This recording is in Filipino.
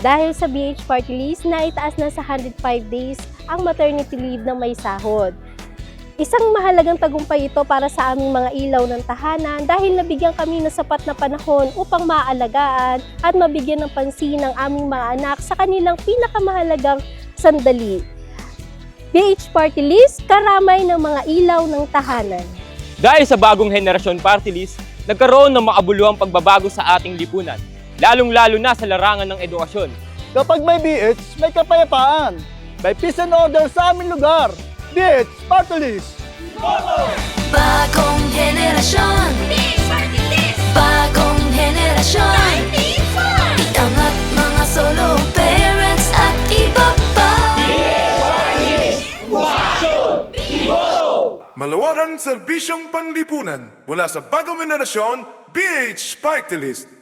Dahil sa BH Party List na itaas na sa 105 days ang maternity leave na may sahod. Isang mahalagang tagumpay ito para sa aming mga ilaw ng tahanan dahil nabigyan kami ng sapat na panahon upang maaalagaan at mabigyan ng pansin ng aming mga anak sa kanilang pinakamahalagang sandali. BH Party List, karamay ng mga ilaw ng tahanan. Dahil sa bagong henerasyon party list, nagkaroon ng makabuluhang pagbabago sa ating lipunan, lalong-lalo na sa larangan ng edukasyon. Kapag may BH, may kapayapaan. May peace and order sa aming lugar. BH, Party List! Bagong henerasyon Bagong henerasyon Iangat mga solo parents at iba pa Malawaran serbisyong panglipunan mula sa bagong henerasyon, BH Party List.